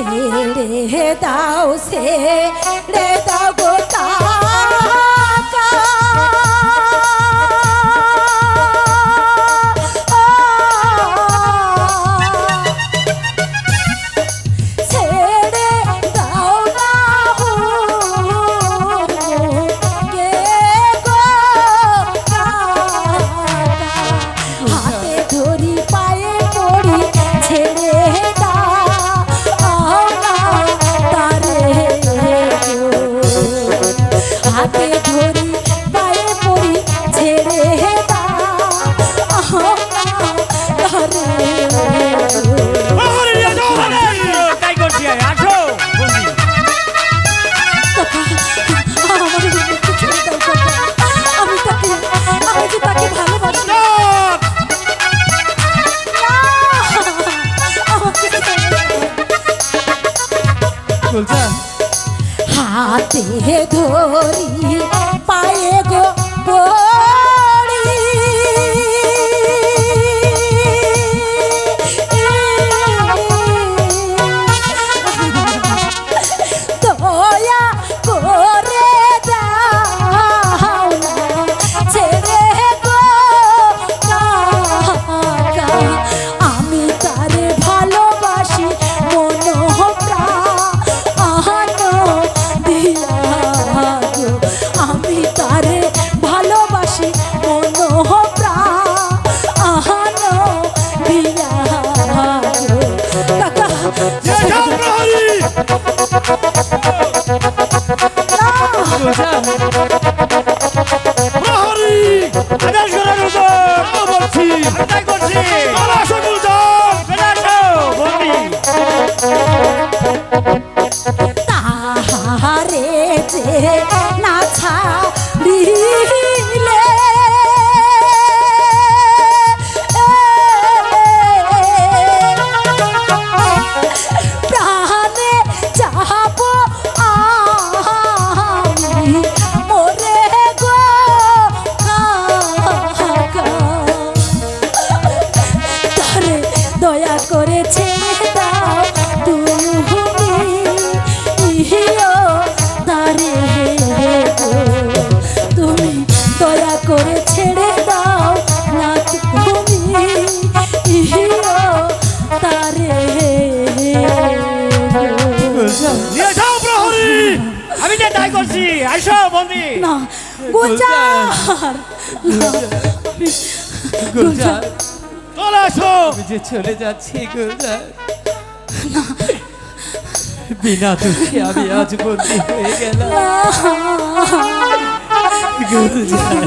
ছেড়ে দাও ছেড়ে দাও ধরি আদেশ করার! যাও বলছি! তাই করছি! চলে আসো গুলজার! চলে আসো, বন্দি! তাহারে যে দয়া করে ছেড়ে দাও তুমি ইহিও তারে তুমি দয়া করে ছেড়ে দাও না তুমি ইহিও তারে! আমি যে তাই করছি আসো বন্দি। না গুজার গুলজার। চলে আসো। আমি যে চলে যাচ্ছি গুলজার বিনা দোষে আমি আজ বন্দি হয়ে গেলাম। গুলজার